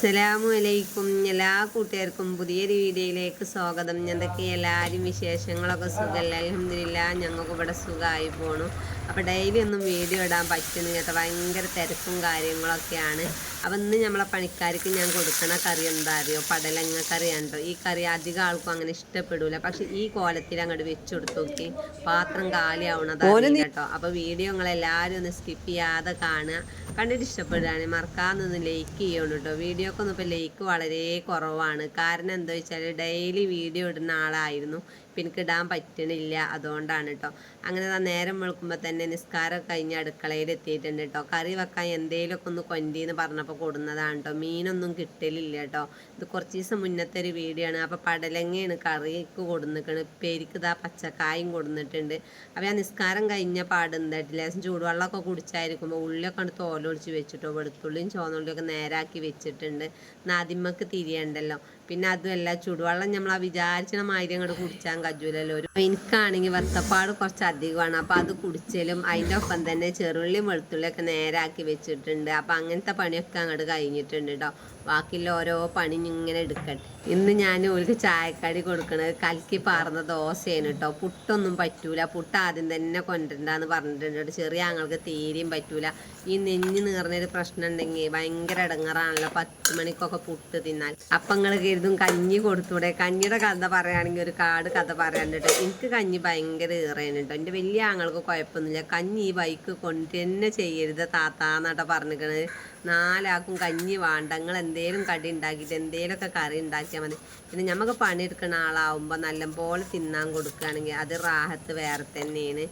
അസ്സലാമു അലൈക്കും എല്ലാ കൂട്ടുകാർക്കും പുതിയൊരു വീഡിയോയിലേക്ക് സ്വാഗതം. എന്തൊക്കെ എല്ലാവരും വിശേഷങ്ങളൊക്കെ സുഖമല്ല അലഹമില്ല ഞങ്ങൾക്ക് ഇവിടെ സുഖമായി പോണു. അപ്പോൾ ഡെയിലി ഒന്നും വീഡിയോ ഇടാൻ പറ്റുന്നു കേട്ടോ. ഭയങ്കര തിരക്കും കാര്യങ്ങളൊക്കെയാണ്. അപ്പം ഇന്ന് നമ്മളെ പണിക്കാർക്ക് ഞാൻ കൊടുക്കണ കറി എന്താ അറിയോ? പടലങ്ങ കറിയാണ് ഈ കറി അധികം ആൾക്കും അങ്ങനെ ഇഷ്ടപ്പെടൂല. പക്ഷെ ഈ കോലത്തിൽ അങ്ങോട്ട് വെച്ച് കൊടുത്തു നോക്കി. പാത്രം കാലിയാവണതാണ് കേട്ടോ. അപ്പോൾ വീഡിയോ നിങ്ങളെല്ലാവരും ഒന്ന് സ്കിപ്പ് ചെയ്യാതെ കാണുക. കണ്ടിട്ട് ഇഷ്ടപ്പെടുകയാണ് മറക്കാതൊന്ന് ലൈക്ക് ചെയ്യണം കേട്ടോ. വീഡിയോക്കൊന്നും ഇപ്പോൾ ലൈക്ക് വളരെ കുറവാണ്. കാരണം എന്താ വെച്ചാൽ ഡെയിലി വീഡിയോ ഇടുന്ന ആളായിരുന്നു. ഇപ്പം എനിക്ക് ഇടാൻ പറ്റണില്ല. അതുകൊണ്ടാണ് കേട്ടോ അങ്ങനെ ദാ നേരം വെളുക്കുമ്പോൾ തന്നെ നിസ്കാരം കഴിഞ്ഞ് അടുക്കളയിൽ എത്തിയിട്ടുണ്ട് കേട്ടോ കറി വെക്കാൻ എന്തെങ്കിലുമൊക്കെ ഒന്ന് കൊണ്ടീന്ന് പറഞ്ഞപ്പോൾ കൊടുന്നതാണ് കേട്ടോ മീനൊന്നും കിട്ടലില്ല കേട്ടോ ഇത് കുറച്ച് ദിവസം മുന്നത്തെ ഒരു വീഡിയോ ആണ് അപ്പോൾ പടലങ്ങയാണ് കറിക്ക് കൊടുന്നിക്കണ്. പേരിക്ക് ഇതാ പച്ചക്കായും കൊടുന്നിട്ടുണ്ട്. അപ്പോൾ ആ നിസ്കാരം കഴിഞ്ഞ പാടുന്നതായിട്ട് ലേശം ചൂടുവെള്ളമൊക്കെ കുടിച്ചായിരിക്കുമ്പോൾ ഉള്ളിയൊക്കെ ആണ് തോലൊളിച്ച് വെച്ചിട്ടോ വെളുത്തുള്ളിയും ചോന്നുള്ളിയൊക്കെ നേരാക്കി വെച്ചിട്ടുണ്ട്. നാദിമ്മക്ക് തിരിയണ്ടല്ലോ. പിന്നെ അതുമല്ല ചുടുവെള്ളം നമ്മൾ ആ വിചാരിച്ച മാതിരി അങ്ങോട്ട് കുടിച്ചാൽ കജൂലല്ലോ. ഒരു എനിക്കാണെങ്കിൽ വത്തപ്പാട് കുറച്ച് അധികമാണ് അപ്പോൾ അത് കുടിച്ചാലും അതിന്റെ ഒപ്പം തന്നെ ചെറുള്ളിയും വെളുത്തുള്ളിയൊക്കെ നേരാക്കി വെച്ചിട്ടുണ്ട്. അപ്പോൾ അങ്ങനത്തെ പണിയൊക്കെ അങ്ങോട്ട് കഴിഞ്ഞിട്ടുണ്ട് കേട്ടോ ബാക്കിയുള്ള ഓരോ പണി ഇങ്ങനെ എടുക്കട്ടെ. ഇന്ന് ഞാൻ ഒരു ചായക്കടി കൊടുക്കണത് കലക്കി പാർന്ന ദോശയാണ് കേട്ടോ പുട്ടൊന്നും പറ്റൂല. പുട്ട് ആദ്യം തന്നെ കൊണ്ടുവരണ്ടെന്ന് പറഞ്ഞിട്ടുണ്ട്. ചെറിയ ആങ്ങൾക്ക് തീരെയും പറ്റൂല. ഈ നെഞ്ഞ് നീർന്നൊരു പ്രശ്നം ഉണ്ടെങ്കിൽ ഭയങ്കര ഇടങ്ങറാണല്ലോ പത്ത് മണിക്കൊക്കെ പുട്ട് തിന്നാൽ. അപ്പം നിങ്ങൾ കരുതും കഞ്ഞി കൊടുത്തൂടെ? കഞ്ഞിയുടെ കഥ പറയുകയാണെങ്കിൽ ഒരു കാട് കഥ പറയാനുണ്ട് എനിക്ക് കഞ്ഞി ഭയങ്കര ഏറെയാണ് കേട്ടോ. എന്റെ വലിയ ആങ്ങൾക്ക് കുഴപ്പമൊന്നുമില്ല. കഞ്ഞി ഈ ബൈക്ക് കൊണ്ട് തന്നെ ചെയ്യരുത് താത്താന്നാട്ടോ പറഞ്ഞിരിക്കണത് നാലാക്കും കഞ്ഞി വാണ്ടങ്ങൾ എന്തേലും കടി ഉണ്ടാക്കിയിട്ട് എന്തേലൊക്കെ കറി ഉണ്ടാക്കിയാൽ മതി. പിന്നെ നമുക്ക് പണിയെടുക്കുന്ന ആളാവുമ്പോൾ നല്ലപോലെ തിന്നാൻ കൊടുക്കുകയാണെങ്കിൽ അത് റാഹത്ത് വേറെ തന്നെയാണ്.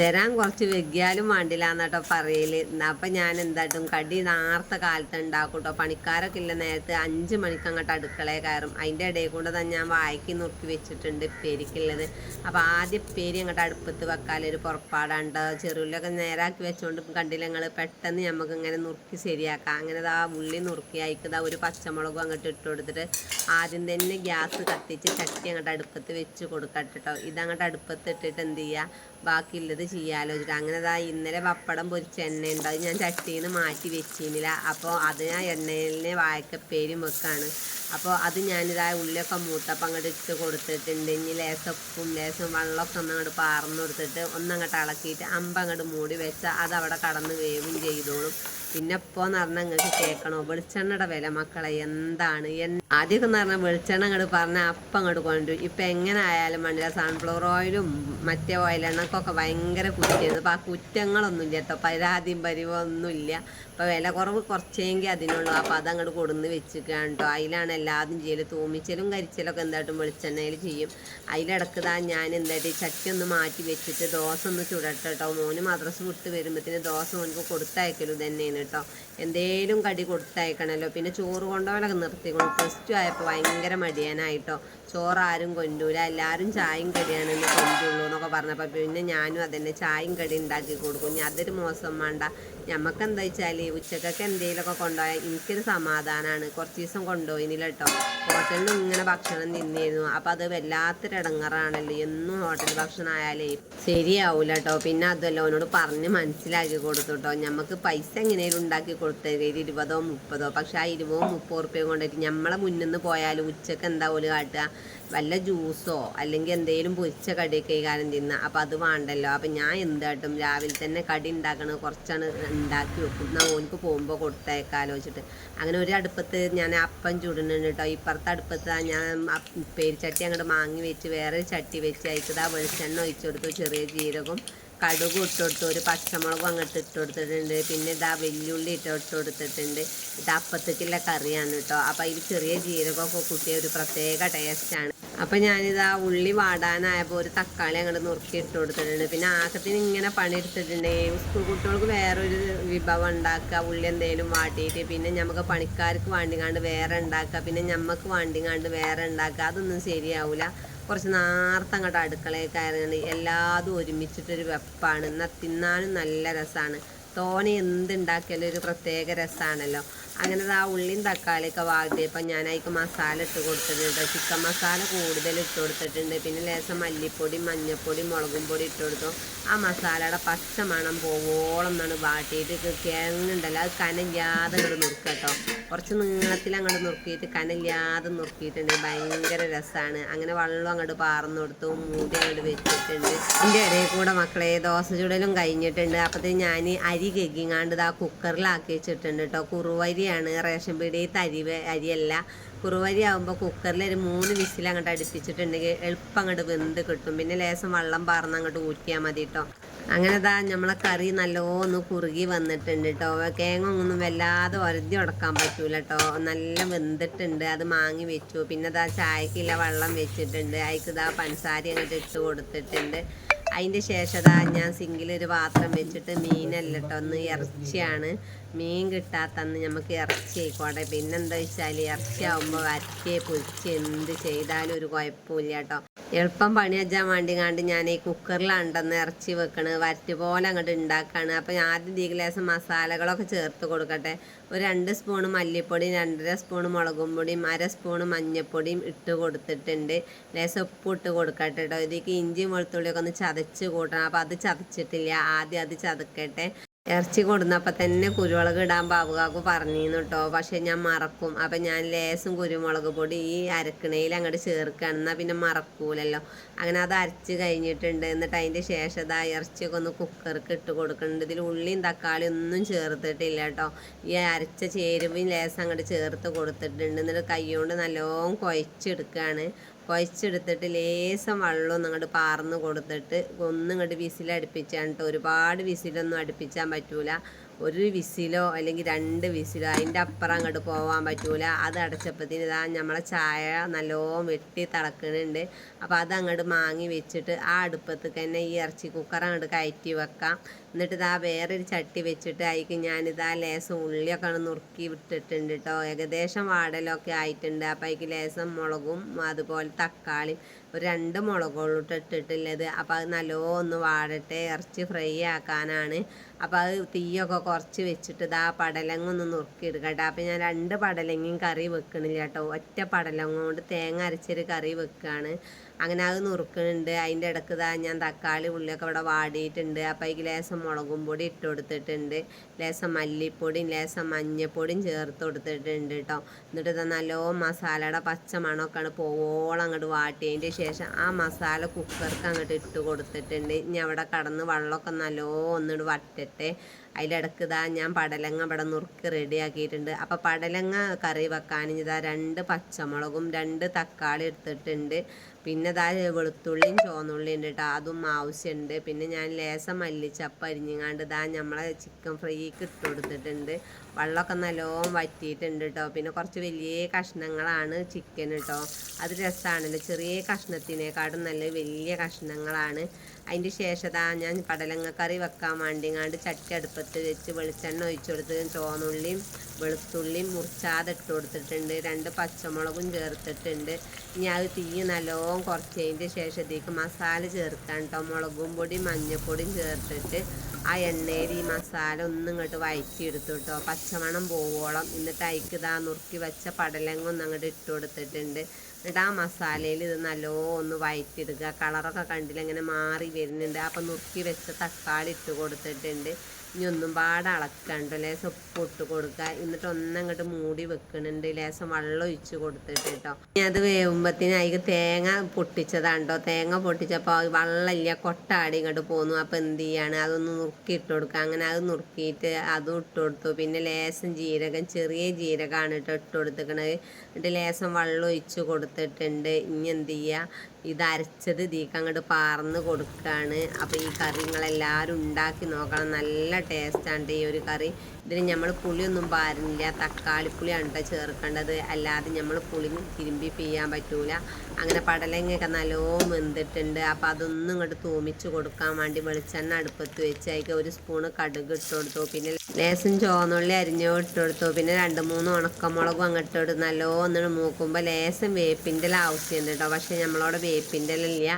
തരാൻ കുറച്ച് വെക്കിയാലും വേണ്ടില്ല എന്നാട്ടോ പറയൽ അപ്പം ഞാൻ എന്തായിട്ടും കടി നാർത്ത കാലത്ത് ഉണ്ടാക്കും കേട്ടോ പണിക്കാരൊക്കെ ഇല്ല നേരത്തെ അഞ്ച് മണിക്ക് അങ്ങോട്ട് അടുക്കളയിൽ കയറും. അതിന്റെ ഇടയിൽ കൊണ്ട് തന്നെ ഞാൻ വായിക്കി നുറുക്കി വെച്ചിട്ടുണ്ട് പെരിക്കുള്ളത് അപ്പോൾ ആദ്യം പേര് അങ്ങോട്ട് അടുപ്പത്ത് വെക്കാനൊരു പുറപ്പാടാണ്ട്? ചെറുവിലൊക്കെ നേരാക്കി വെച്ചുകൊണ്ട് കണ്ടില്ല ഞങ്ങൾ പെട്ടെന്ന് നമുക്ക് ഇങ്ങനെ നുറുക്കി ശരിയാക്കാം അങ്ങനെ ദാ ഉള്ളി നുറുക്കി അയക്കുക ഒരു പച്ചമുളകും അങ്ങോട്ട് ഇട്ട് കൊടുത്തിട്ട് ആദ്യം തന്നെ ഗ്യാസ് കത്തിച്ച് ചട്ടി അങ്ങോട്ട് അടുപ്പത്ത് വെച്ച് കൊടുക്കട്ടെ കേട്ടോ. ഇതങ്ങോട്ട് അടുപ്പത്ത് ഇട്ടിട്ട് എന്ത് ചെയ്യുക ബാക്കിയുള്ളത് ചെയ്യാലോ അങ്ങനെ ദാ ഇന്നലെ പപ്പടം പൊരിച്ച എണ്ണ ഉണ്ട് അത് ഞാൻ ചട്ടിയിൽ നിന്ന് മാറ്റി വെച്ചിരുന്നില്ല അപ്പോൾ അത് ഞാൻ എണ്ണയിലെ വാഴക്കപ്പേരും വെക്കാണ്. അപ്പോൾ അത് ഞാനിതാ ഉള്ളിയൊക്കെ മൂത്തപ്പം അങ്ങോട്ട് ഇട്ട് കൊടുത്തിട്ടുണ്ട്. ഇനി ലേശം ഉപ്പും ലേശം വെള്ളമൊക്കെ ഒന്ന് അങ്ങോട്ട് പാർന്ന് കൊടുത്തിട്ട് ഒന്നങ്ങോട്ട് ഇളക്കിയിട്ട് അമ്പ അങ്ങോട്ട് മൂടി വെച്ചാൽ അത് അവിടെ കടന്ന് വേവും ചെയ്തോളും. പിന്നെ ഇപ്പോ എന്ന് പറഞ്ഞാൽ നിങ്ങൾക്ക് കേൾക്കണോ വെളിച്ചെണ്ണയുടെ വില മക്കളെ എന്താണ്? ആദ്യമൊക്കെ എന്ന് പറഞ്ഞാൽ വെളിച്ചെണ്ണ അങ്ങോട്ട് പറഞ്ഞ അപ്പം അങ്ങോട്ട് കൊണ്ടുവരും ഇപ്പം എങ്ങനെ ആയാലും വേണ്ടില്ല. സൺഫ്ലവർ ഓയിലും മറ്റേ ഓയിലെണ്ണക്കൊക്കെ ഭയങ്കര കുറ്റിയാണ് അപ്പൊ ആ കുറ്റങ്ങളൊന്നും ഇല്ല കേട്ടോ. പരാതിയും പരിവൊന്നുമില്ല അപ്പൊ വില കുറവ് കുറച്ചെങ്കിൽ അതിനുള്ളൂ. അപ്പം അതങ്ങോട്ട് കൊടുന്ന് വെച്ചിരിക്കുകയാണ് കേട്ടോ. അതിലാണ് എല്ലാതും ചെയ്യൽ തൂമിച്ചലും കരിച്ചലൊക്കെ എന്തായിട്ടും വെളിച്ചെണ്ണയിൽ ചെയ്യും. അതിലിടക്ക് താ ഞാൻ എന്തായിട്ട് ചട്ടി ഒന്ന് മാറ്റി വെച്ചിട്ട് ദോശ ഒന്ന് ചുടട്ടെ കേട്ടോ. മോന് മദ്രസ് വിട്ട് വരുമ്പോഴത്തേന് ദോശ മോനിക്ക് കൊടുത്തയക്കലും തന്നെയാണ് കേട്ടോ. എന്തേലും കടി കൊടുത്തയക്കണല്ലോ. പിന്നെ ചോറ് കൊണ്ടുപോകലൊക്കെ നിർത്തിക്കൊണ്ട് പ്ലസ് ടു ആയപ്പോൾ ഭയങ്കര മടിയാനായിട്ടോ. ചോറ് ആരും കൊണ്ടൂല. എല്ലാവരും ചായയും കടിയാണെന്ന് കൊണ്ടുള്ളൂ എന്നൊക്കെ പറഞ്ഞപ്പോൾ പിന്നെ ഞാനും അതന്നെ ചായയും കടി ഉണ്ടാക്കി കൊടുക്കും. ഇനി അതൊരു മോശം വേണ്ട ഞമ്മക്ക് എന്താ വെച്ചാൽ ഉച്ചക്കൊക്കെ എന്തെങ്കിലുമൊക്കെ കൊണ്ടുപോയാൽ എനിക്കൊരു സമാധാനമാണ് കുറച്ച് ദിവസം കൊണ്ടുപോയിന്നില്ല കേട്ടോ ഹോട്ടലിൽ നിന്ന് ഇങ്ങനെ ഭക്ഷണം തിന്നിരുന്നു. അപ്പോൾ അത് വല്ലാത്തൊരു ഇടങ്ങറാണല്ലോ എന്നും ഹോട്ടൽ ഭക്ഷണം ആയാലേ ശരിയാവൂല കേട്ടോ പിന്നെ അതല്ല അവനോട് പറഞ്ഞ് മനസ്സിലാക്കി കൊടുത്തു കേട്ടോ ഞമ്മക്ക് പൈസ എങ്ങനെയും ഉണ്ടാക്കി കൊടുത്തത് ഇരുപതോ മുപ്പതോ. പക്ഷെ ആ ഇരുപതോ മുപ്പതോ റുപ്യ കൊണ്ടിട്ട് നമ്മളെ മുന്നിൽ നിന്ന് പോയാലും ഉച്ചയ്ക്ക് എന്താ പോലും കാട്ടുക വല്ല ജ്യൂസോ അല്ലെങ്കിൽ എന്തെങ്കിലും പൊരിച്ച കടിയൊക്കെ കൈകാര്യം തിന്നുക അപ്പം അത് വേണ്ടല്ലോ. അപ്പം ഞാൻ എന്താട്ടും രാവിലെ തന്നെ കടി ഉണ്ടാക്കണത് കുറച്ചാണ് ഉണ്ടാക്കി വെക്കും. എന്നാൽ ഓനിക്ക് പോകുമ്പോൾ കൊടുത്തേക്കാലോ വെച്ചിട്ട്. അങ്ങനെ ഒരു അടുപ്പത്ത് ഞാൻ അപ്പം ചുടുന്നുണ്ട് കേട്ടോ. ഇപ്പുറത്തെ അടുപ്പത്ത് ഞാൻ പേരിച്ചട്ടി അങ്ങോട്ട് മാങ്ങി വെച്ച് വേറെ ചട്ടി വെച്ച് അയച്ചത് ആ വെളിച്ചെണ്ണ ഒഴിച്ചു കൊടുത്തു. ചെറിയ ജീരകം കടുക് ഇട്ട് കൊടുത്തു ഒരു പച്ചമുളകും അങ്ങോട്ട് ഇട്ട് കൊടുത്തിട്ടുണ്ട്. പിന്നെ ഇതാ വെല്ലുള്ളി ഇട്ട് ഇട്ട് കൊടുത്തിട്ടുണ്ട്. ഇത് അപ്പത്തേക്കുള്ള കറിയാണ് കേട്ടോ. അപ്പം അതിൽ ചെറിയ ജീരകമൊക്കെ കൂട്ടിയ ഒരു പ്രത്യേക ടേസ്റ്റാണ് അപ്പം ഞാനിതാ ഉള്ളി വാടാനായപ്പോൾ ഒരു തക്കാളി അങ്ങോട്ട് നുറുക്കി ഇട്ട് കൊടുത്തിട്ടുണ്ട്. പിന്നെ ആക്കത്തിന് ഇങ്ങനെ പണിയെടുത്തിട്ടുണ്ട് സ്കൂൾ കുട്ടികൾക്ക് വേറൊരു വിഭവം ഉണ്ടാക്കുക ഉള്ളി എന്തെങ്കിലും വാട്ടിയിട്ട് പിന്നെ നമുക്ക് പണിക്കാർക്ക് വാണ്ടിങ്ങാണ്ട് വേറെ ഉണ്ടാക്കുക പിന്നെ ഞമ്മക്ക് വാണ്ടിങ്ങാണ്ട് വേറെ ഉണ്ടാക്കുക അതൊന്നും ശരിയാവില്ല കുറച്ച് നേരത്തെ അങ്ങോട്ട് അടുക്കളയിൽ കയറി എല്ലാതും ഒരുമിച്ചിട്ടൊരു വെപ്പാണ്. എന്നാൽ തിന്നാനും നല്ല രസമാണ്. തോനെ എന്തുണ്ടാക്കിയാലും ഒരു പ്രത്യേക രസമാണല്ലോ അങ്ങനെ ആ ഉള്ളിയും തക്കാളിയൊക്കെ വാട്ടിയപ്പോൾ ഞാൻ അതിക്ക് മസാല ഇട്ട് കൊടുത്തിട്ടുണ്ട്. ചിക്കൻ മസാല കൂടുതൽ ഇട്ട് കൊടുത്തിട്ടുണ്ട്. പിന്നെ ലേശം മല്ലിപ്പൊടി മഞ്ഞൾപ്പൊടി മുളകും പൊടി ഇട്ട് കൊടുത്തു. ആ മസാലയുടെ പച്ച മണം പോവോളം എന്നാണ് വാട്ടിയിട്ട് കിഴങ്ങുണ്ടല്ലോ അത് കനല്ലാതെ അങ്ങോട്ട് നുറുക്കുക കേട്ടോ. കുറച്ച് നീളത്തിൽ അങ്ങോട്ട് നുറുക്കിയിട്ട് കനല്ലാതെ നുറുക്കിയിട്ടുണ്ട്. ഭയങ്കര രസമാണ് അങ്ങനെ വെള്ളം അങ്ങോട്ട് പാർന്നു കൊടുത്തു മൂടി അങ്ങോട്ട് വെച്ചിട്ടുണ്ട്. എന്റെ ഇടയിൽ കൂടെ മക്കളെ ദോശ ചുടലും കഴിഞ്ഞിട്ടുണ്ട്. അപ്പോഴത്തേക്ക് ഞാൻ അരി കെക്കിങ്ങാണ്ട് ഇതാ കുക്കറിലാക്കി വെച്ചിട്ടുണ്ട് കേട്ടോ കുറുവരിയാണ് റേഷൻ പീടിയ വേ- അരിയല്ല. കുറുവരി ആകുമ്പോൾ കുക്കറിൽ ഒരു മൂന്ന് വിസിൽ അങ്ങോട്ട് അടുപ്പിച്ചിട്ടുണ്ടെങ്കിൽ എളുപ്പം അങ്ങോട്ട് വെന്ത് കിട്ടും. പിന്നെ ലേശം വെള്ളം പാർന്ന് അങ്ങോട്ട് ഊറ്റിയാൽ മതി കേട്ടോ അങ്ങനെ ഇതാ നമ്മളെ കറി നല്ലോന്ന് കുറുകി വന്നിട്ടുണ്ട് കേട്ടോ കേങ്ങൊന്നും വല്ലാതെ ഒരതി ഉടക്കാൻ പറ്റൂല കേട്ടോ നല്ല വെന്തിട്ടുണ്ട്. അത് മാങ്ങി വെച്ചു. പിന്നെ ദാ ചായക്കില്ല വെള്ളം വെച്ചിട്ടുണ്ട്. അതിക്ക് ദാ പഞ്ചസാര അങ്ങോട്ട് ഇട്ട് കൊടുത്തിട്ടുണ്ട്. അതിന്റെ ശേഷം ഞാൻ സിങ്കിൽ ഒരു പാത്രം വെച്ചിട്ട് മീനല്ല കേട്ടോ ഒന്ന് ഇറച്ചിയാണ്. മീൻ കിട്ടാത്തന്ന് നമുക്ക് ഇറച്ചി ആയിക്കോട്ടെ പിന്നെന്താ വെച്ചാൽ ഇറച്ചി ആകുമ്പോൾ വരച്ച് പൊരിച്ച് എന്ത് ചെയ്താലും ഒരു കുഴപ്പമില്ല കേട്ടോ. എളുപ്പം പണി വെച്ചാൻ വേണ്ടി കണ്ട് ഞാൻ ഈ കുക്കറിലാണ്ടെന്ന് ഇറച്ചി വെക്കണ് വരറ്റ് പോലെ അങ്ങോട്ട് ഉണ്ടാക്കുകയാണ് അപ്പം ആദ്യം ദീഗ്ലേശം മസാലകളൊക്കെ ചേർത്ത് കൊടുക്കട്ടെ. ഒരു രണ്ട് സ്പൂണ് മല്ലിപ്പൊടിയും രണ്ടര സ്പൂൺ മുളകും പൊടിയും അര സ്പൂണ് മഞ്ഞൾപ്പൊടിയും ഇട്ട് കൊടുത്തിട്ടുണ്ട്. ലേശം ഉപ്പ് ഇട്ട് കൊടുക്കട്ടെ കേട്ടോ. ഇതിലേക്ക് ഇഞ്ചിയും വെളുത്തുള്ളിയൊക്കെ ഒന്ന് ചതച്ച് കൂട്ടണം അപ്പം അത് ചതച്ചിട്ടില്ല. ആദ്യം അത് ചതക്കട്ടെ. ഇറച്ചി കൊടുന്നപ്പോൾ തന്നെ കുരുമുളക് ഇടാൻ ബാബുകാക്ക് പറഞ്ഞിരുന്നു കേട്ടോ പക്ഷേ ഞാൻ മറക്കും. അപ്പം ഞാൻ ലേസും കുരുമുളക് പൊടി ഈ അരക്കണയിൽ അങ്ങോട്ട് ചേർക്കുകയാണ് എന്നാൽ പിന്നെ മറക്കൂലല്ലോ. അങ്ങനെ അത് അരച്ച് കഴിഞ്ഞിട്ടുണ്ട്. എന്നിട്ട് അതിന്റെ ശേഷം ഇതാ ഇറച്ചിയൊക്കെ ഒന്ന് കുക്കർക്ക് ഇട്ട് കൊടുക്കുന്നുണ്ട്. ഇതിൽ ഉള്ളിയും തക്കാളിയും ഒന്നും ചേർത്തിട്ടില്ല കേട്ടോ ഈ അരച്ച ചേരുവയും ലേസം അങ്ങോട്ട് ചേർത്ത് കൊടുത്തിട്ടുണ്ട്. എന്നിട്ട് കൈ കൊണ്ട് നല്ലോണം കുഴച്ചെടുക്കുകയാണ് കുഴച്ചെടുത്തിട്ട് ലേശം വെള്ളം അങ്ങോട്ട് പാർന്ന് കൊടുത്തിട്ട് ഒന്നും ഇങ്ങോട്ട് വിസിലടുപ്പിച്ചാണ് കേട്ടോ ഒരുപാട് വിസിലൊന്നും അടുപ്പിക്കാൻ പറ്റൂല. ഒരു വിസിലോ അല്ലെങ്കിൽ രണ്ട് വിസിലോ അതിന്റെ അപ്പുറം അങ്ങോട്ട് പോകാൻ പറ്റൂല. അത് അടച്ചപ്പത്തിന് ഇതാ നമ്മളെ ചായ നല്ലോണം വെട്ടി തിളക്കുന്നുണ്ട് അപ്പോൾ അത് അങ്ങോട്ട് മാങ്ങി വെച്ചിട്ട് ആ അടുപ്പത്തേക്ക് തന്നെ ഈ ഇറച്ചി കുക്കർ അങ്ങോട്ട് കയറ്റി വെക്കാം. എന്നിട്ട് ഇതാ വേറൊരു ചട്ടി വെച്ചിട്ട് അതിക്ക് ഞാനിതാ ലേസം ഉള്ളിയൊക്കെ ആണ് നുറുക്കി വിട്ടിട്ടുണ്ട് കേട്ടോ ഏകദേശം വാടലൊക്കെ ആയിട്ടുണ്ട്. അപ്പോൾ അതിക്ക് ലേസം മുളകും അതുപോലെ തക്കാളി ഒരു രണ്ട് മുളകുകളും ഇട്ടിട്ടുള്ളത്. അപ്പോൾ അത് നല്ലോ ഒന്ന് വാടട്ടെ. ഇറച്ചി ഫ്രൈ ആക്കാനാണ്. അപ്പോൾ അത് തീയൊക്കെ കുറച്ച് വെച്ചിട്ട് ഇതാ പടലങ്ങ ഒന്ന് നുറുക്കി കേട്ടോ. അപ്പോൾ ഞാൻ രണ്ട് പടലങ്ങയും കറി വെക്കണില്ല കേട്ടോ. ഒറ്റ പടലങ്ങ കൊണ്ട് തേങ്ങ അരച്ചൊരു കറി വെക്കുകയാണ് അങ്ങനെ അത് നുറുക്കുന്നുണ്ട്. അതിന്റെ ഇടയ്ക്ക് ഇതാ ഞാൻ തക്കാളി ഉള്ളിയൊക്കെ അവിടെ വാടിയിട്ടുണ്ട്. അപ്പോൾ അതിൽ ലേശം മുളകും പൊടി ഇട്ട് കൊടുത്തിട്ടുണ്ട്. ലേശം മല്ലിപ്പൊടിയും ലേശം മഞ്ഞപ്പൊടിയും ചേർത്ത് കൊടുത്തിട്ടുണ്ട് കേട്ടോ എന്നിട്ട് ഇത് നല്ലോ മസാലയുടെ പച്ച മണമൊക്കെയാണ് പോവോളം അങ്ങോട്ട് വാട്ടിയതിന്റെ ശേഷം ആ മസാല കുക്കർക്ക് അങ്ങോട്ട് ഇട്ട് കൊടുത്തിട്ടുണ്ട്. ഇനി അവിടെ കടന്ന് വെള്ളമൊക്കെ നല്ലോ ഒന്നിട്ട് വറ്റട്ടെ. അതിലിടക്ക് ഇതാ ഞാൻ പടലങ്ങ ഇവിടെ നുറുക്കി റെഡിയാക്കിയിട്ടുണ്ട്. അപ്പോൾ പടലങ്ങ കറി വെക്കാൻ ഇതാ രണ്ട് പച്ചമുളകും രണ്ട് തക്കാളി എടുത്തിട്ടുണ്ട്. പിന്നെ ഇതാ വെളുത്തുള്ളിയും ചുവന്നുള്ളിയും ഉണ്ട് കേട്ടോ അതും ആവശ്യമുണ്ട് പിന്നെ ഞാൻ ലേസം മല്ലിച്ചപ്പ് അരിഞ്ഞങ്ങാണ്ട് ഇതാ നമ്മളെ ചിക്കൻ ഫ്രൈക്ക് ഇട്ട് കൊടുത്തിട്ടുണ്ട്. വെള്ളമൊക്കെ നല്ലോണം വറ്റിയിട്ടുണ്ട് കേട്ടോ പിന്നെ കുറച്ച് വലിയ കഷ്ണങ്ങളാണ് ചിക്കൻ കേട്ടോ അത് രസമാണല്ലോ ചെറിയ കഷ്ണത്തിനേക്കാളും നല്ല വലിയ കഷ്ണങ്ങളാണ്. അതിന്റെ ശേഷം ദാ ഞാൻ പടലങ്ങക്കറി വെക്കാൻ വേണ്ടിങ്ങാണ്ട് ചട്ടി അടുപ്പത്ത് വെച്ച് വെളിച്ചെണ്ണ ഒഴിച്ചു കൊടുത്ത് ചോന്നുള്ളിയും വെളുത്തുള്ളിയും മുറിച്ചാതെ ഇട്ട് കൊടുത്തിട്ടുണ്ട്. രണ്ട് പച്ചമുളകും ചേർത്തിട്ടുണ്ട്. ഇനി അത് തീ നല്ലോണം കുറച്ചതിന്റെ ശേഷം ഇതിലേക്ക് മസാല ചേർക്കാൻ കേട്ടോ മുളകും പൊടിയും മഞ്ഞൾപ്പൊടിയും ചേർത്തിട്ട് ആ എണ്ണയിൽ ഈ മസാല ഒന്നും ഇങ്ങോട്ട് വഴറ്റിയെടുത്തു കേട്ടോ പച്ചമണം പോവോളം. എന്നിട്ട് അതിക്ക് ഇതാ നുറുക്കി വെച്ച പടലങ്ങ ഒന്ന് അങ്ങോട്ട് ഇട്ട് കൊടുത്തിട്ടുണ്ട്. എന്നിട്ട് ആ മസാലയിൽ ഇത് നല്ലോ ഒന്ന് വഴറ്റിയെടുക്കുക കളറൊക്കെ കണ്ടില്ല? ഇങ്ങനെ മാറി വരുന്നുണ്ട്. അപ്പം നുറുക്കി വെച്ച തക്കാളി ഇട്ട് കൊടുത്തിട്ടുണ്ട്. ഇനി ഒന്നും പാടെ അളക്കണ്ട. ലേശം ഉപ്പ് ഇട്ട് കൊടുക്കുക എന്നിട്ട് ഒന്നങ്ങോട്ട് മൂടി വെക്കണുണ്ട്. ലേശം വെള്ളം ഒഴിച്ച് കൊടുത്തിട്ട് കേട്ടോ ഇനി അത് വേവുമ്പത്തിന് അതിക്ക് തേങ്ങ പൊട്ടിച്ചതാണ്ടോ? തേങ്ങ പൊട്ടിച്ചപ്പോൾ വെള്ളമില്ല കൊട്ടാടി ഇങ്ങോട്ട് പോന്നു. അപ്പോൾ എന്ത് ചെയ്യാണ്? അതൊന്ന് നുറുക്കി ഇട്ട് കൊടുക്കുക അങ്ങനെ അത് നുറുക്കിയിട്ട് അതും ഇട്ട് കൊടുത്തു. പിന്നെ ലേശം ജീരകം ചെറിയ ജീരകമാണ് കേട്ടോ ഇട്ട് കൊടുത്തിക്കണത്. എന്നിട്ട് ലേശം വെള്ളം ഒഴിച്ച് കൊടുത്തിട്ടുണ്ട്. ഇനി എന്ത് ചെയ്യുക ഇത് അരച്ചത് ഇതിലേക്ക് അങ്ങോട്ട് പാർന്ന് കൊടുക്കുകയാണ് അപ്പോൾ ഈ കറി ഉണ്ടാക്കി നോക്കണം. നല്ല ടേസ്റ്റാണ് ഈ ഒരു കറി. ഇതിന് നമ്മൾ പുളിയൊന്നും പാരുന്നില്ല. തക്കാളിപ്പുളിയാണ് കേട്ടോ ചേർക്കേണ്ടത്. അല്ലാതെ നമ്മൾ പുളി തിരുമ്പി ചെയ്യാൻ പറ്റൂല. അങ്ങനെ പടലങ്ങയൊക്കെ നല്ലോണം വെന്തിട്ടുണ്ട്. അപ്പോൾ അതൊന്നും ഇങ്ങോട്ട് തൂമിച്ച് കൊടുക്കാൻ വേണ്ടി വെളിച്ചെണ്ണ അടുപ്പത്ത് വെച്ച് അതിൽ ഒരു സ്പൂണ് കടുക് ഇട്ട് കൊടുത്തു. പിന്നെ ലേശം ചുവന്നുള്ളി അരിഞ്ഞോ ഇട്ട് കൊടുത്തു. പിന്നെ രണ്ട് മൂന്ന് ഉണക്കമുളകും അങ്ങോട്ട് ഇട്ട് നല്ലോണം മൂക്കുമ്പോൾ ലേശം വേപ്പിന്റെ ആവശ്യമുണ്ട് കേട്ടോ പക്ഷേ നമ്മളവിടെ വേപ്പിന്റെ ഇല്ല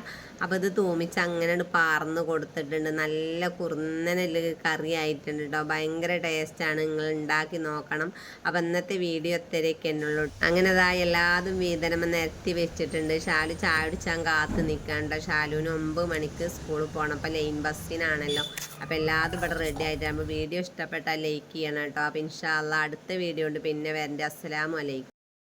അപ്പം ഇത് തൂമിച്ച് അങ്ങനെ പാർന്ന് കൊടുത്തിട്ടുണ്ട്. നല്ല കുറുന്നനിൽ കറി ആയിട്ടുണ്ട് കേട്ടോ ഭയങ്കര ടേസ്റ്റാണ് നിങ്ങൾ ഉണ്ടാക്കി നോക്കണം. അപ്പം ഇന്നത്തെ വീഡിയോ ഒത്തരയൊക്കെ എന്നുള്ളൂ അങ്ങനെ ഇതാ എല്ലാതും വീതനമ്മ നിരത്തി വെച്ചിട്ടുണ്ട്. ഷാലു ചായ കുടിച്ചാൻ കാത്ത് നിൽക്കണ്ട ഷാലുവിന് ഒമ്പത് മണിക്ക് സ്കൂളിൽ പോകണം അപ്പം ലൈൻ ബസ്സിനാണല്ലോ. അപ്പം എല്ലാതും ഇവിടെ റെഡി ആയിട്ടാകുമ്പോൾ വീഡിയോ ഇഷ്ടപ്പെട്ടാൽ ലൈക്ക് ചെയ്യണം കേട്ടോ അപ്പം ഇൻഷാല്ല അടുത്ത വീഡിയോ ഉണ്ട്. പിന്നെ വരന്റെ അസ്സലാമു അലൈക്കും.